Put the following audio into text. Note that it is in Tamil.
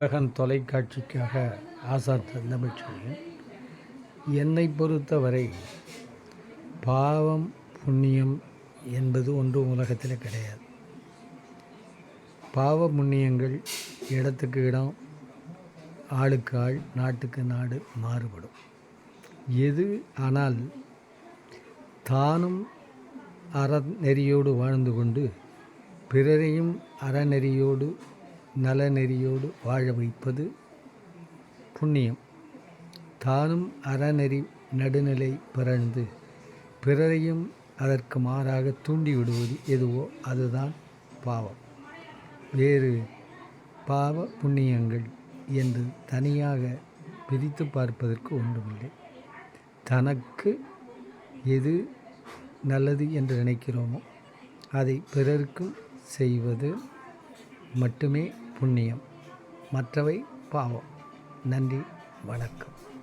உலகன் தொலைக்காட்சிக்காக ஆசாத் தமிழ்ச்செழியன் என்னை பொறுத்தவரை பாவம் புண்ணியம் என்பது ஒன்றும் உலகத்தில் கிடையாது. பாவ புண்ணியங்கள் இடத்துக்கு இடம் ஆளுக்கு ஆள் நாட்டுக்கு நாடு மாறுபடும். எது ஆனால் தானும் அறநெறியோடு வாழ்ந்து கொண்டு பிறரையும் அறநெறியோடு நலநெறியோடு வாழ வைப்பது புண்ணியம். தானும் அறநெறி நடுநிலை பிறந்து பிறரையும் அதற்கு மாறாக தூண்டிவிடுவது எதுவோ அதுதான் பாவம். வேறு பாவ புண்ணியங்கள் என்று தனியாக பிரித்து பார்ப்பதற்கு ஒன்றுமில்லை. தனக்கு எது நல்லது என்று நினைக்கிறோமோ அதை பிறருக்கும் செய்வது மட்டுமே புண்ணியம். மற்றவை பாவம். நன்றி வணக்கம்.